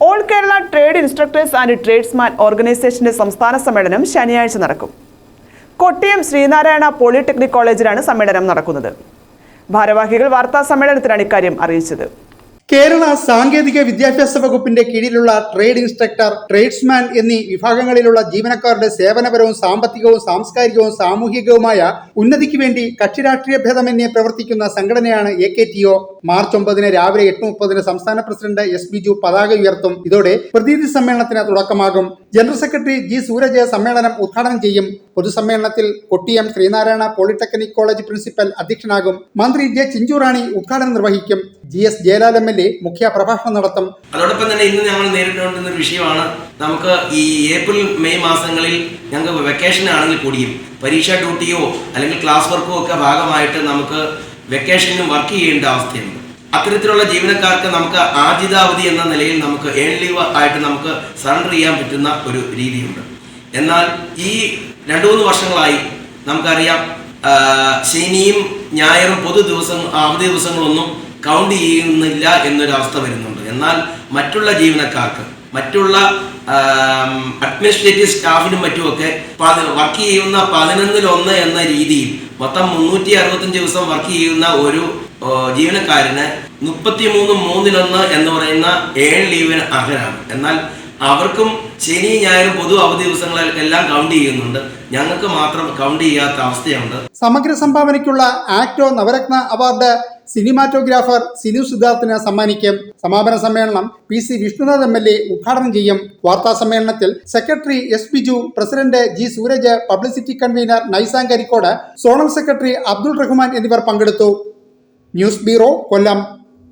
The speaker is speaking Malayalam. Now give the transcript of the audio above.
All Kerala trade instructors and tradesman ഓർഗനൈസേഷന്റെ സംസ്ഥാന സമ്മേളനം ശനിയാഴ്ച നടക്കും. കൊട്ടിയം ശ്രീനാരായണ പോളിടെക്നിക് കോളേജിലാണ് സമ്മേളനം നടക്കുന്നത്. ഭാരവാഹികൾ വാർത്താ സമ്മേളനത്തിലാണ് ഇക്കാര്യം അറിയിച്ചത്. കേരള സാങ്കേതിക വിദ്യാഭ്യാസ വകുപ്പിന്റെ കീഴിലുള്ള ട്രേഡ് ഇൻസ്ട്രക്ടർ ട്രേഡ്സ്മാൻ എന്നീ വിഭാഗങ്ങളിലുള്ള ജീവനക്കാരുടെ സേവനപരവും സാമ്പത്തികവും സാംസ്കാരികവും സാമൂഹികവുമായ ഉന്നതിക്ക് വേണ്ടി കക്ഷിരാഷ്ട്രീയ ഭേദമന്യേ പ്രവർത്തിക്കുന്ന സംഘടനയാണ് A K T O. March ഒമ്പതിന് രാവിലെ എട്ട് മുപ്പതിന് സംസ്ഥാന പ്രസിഡന്റ് എസ് ബിജു പതാക ഉയർത്തും. ഇതോടെ പ്രതിനിധി സമ്മേളനത്തിന് തുടക്കമാകും. ജനറൽ സെക്രട്ടറി ജി സൂരജ് സമ്മേളനം ഉദ്ഘാടനം ചെയ്യും. പൊതുസമ്മേളനത്തിൽ Kottiyam Sreenarayana polytechnic college principal അധ്യക്ഷനാകും. മന്ത്രി ജെ ചിഞ്ചുറാണി ഉദ്ഘാടനം നിർവഹിക്കും. G S Jayalal M L A മുഖ്യ പ്രഭാഷണം നടത്തും. അതോടൊപ്പം തന്നെ ഇന്ന് ഞങ്ങൾ നേരിട്ടുകൊണ്ടിരുന്ന ഒരു വിഷയമാണ് നമുക്ക് ഈ ഏപ്രിൽ മെയ് മാസങ്ങളിൽ ഞങ്ങൾക്ക് വെക്കേഷൻ ആണെങ്കിൽ കൂടിയും പരീക്ഷാ ഡ്യൂട്ടിയോ അല്ലെങ്കിൽ ക്ലാസ് വർക്കോ ഒക്കെ ഭാഗമായിട്ട് നമുക്ക് വെക്കേഷനിലും വർക്ക് ചെയ്യേണ്ട അവസ്ഥയുണ്ട്. അത്തരത്തിലുള്ള ജീവനക്കാർക്ക് നമുക്ക് ആജിതാവധി എന്ന നിലയിൽ നമുക്ക് ഏൺ ലീവ് ആയിട്ട് നമുക്ക് സറണ്ടർ ചെയ്യാൻ പറ്റുന്ന ഒരു രീതിയുണ്ട്. എന്നാൽ ഈ രണ്ടു മൂന്ന് വർഷങ്ങളായി നമുക്കറിയാം ശനിയും ഞായറും പൊതു ദിവസം അവധി ദിവസങ്ങളൊന്നും കൗണ്ട് ചെയ്യുന്നില്ല എന്നൊരവസ്ഥ വരുന്നുണ്ട്. എന്നാൽ മറ്റുള്ള ജീവനക്കാർക്ക് മറ്റുള്ള അഡ്മിനിസ്ട്രേറ്റീവ് സ്റ്റാഫിനും മറ്റുമൊക്കെ വർക്ക് ചെയ്യുന്ന പതിനൊന്നിൽ ഒന്ന് എന്ന രീതിയിൽ മൊത്തം മുന്നൂറ്റി അറുപത്തഞ്ച് ദിവസം വർക്ക് ചെയ്യുന്ന ഒരു ജീവനക്കാരന് ജീവനക്കാരന് മുപ്പത്തിമൂന്ന് മൂന്നിലൊന്ന് എന്ന് പറയുന്ന ഏഴ് ലീവിന് അർഹരാണ്. എന്നാൽ അവർക്കും ശനി ഞായറും പൊതു അവധി ദിവസങ്ങളെല്ലാം കൗണ്ട് ചെയ്യുന്നുണ്ട്. ഞങ്ങൾക്ക് മാത്രം കൗണ്ട് ചെയ്യാത്ത അവസ്ഥയുണ്ട്. സമഗ്ര സംഭാവനയ്ക്കുള്ള ആക്ടോ നവരത്ന അവാർഡ് സിനിമാറ്റോഗ്രാഫർ സിനു സിദ്ധാർത്ഥിന് സമ്മാനിക്കും. സമാപന സമ്മേളനം P C Vishnunath M L A ഉദ്ഘാടനം ചെയ്യും. വാർത്താ സമ്മേളനത്തിൽ secretary S Biju president G Sooraj publicity convener നൈസാങ് Karikode zonal secretary Abdul Rahman എന്നിവർ പങ്കെടുത്തു. News bureau Kollam.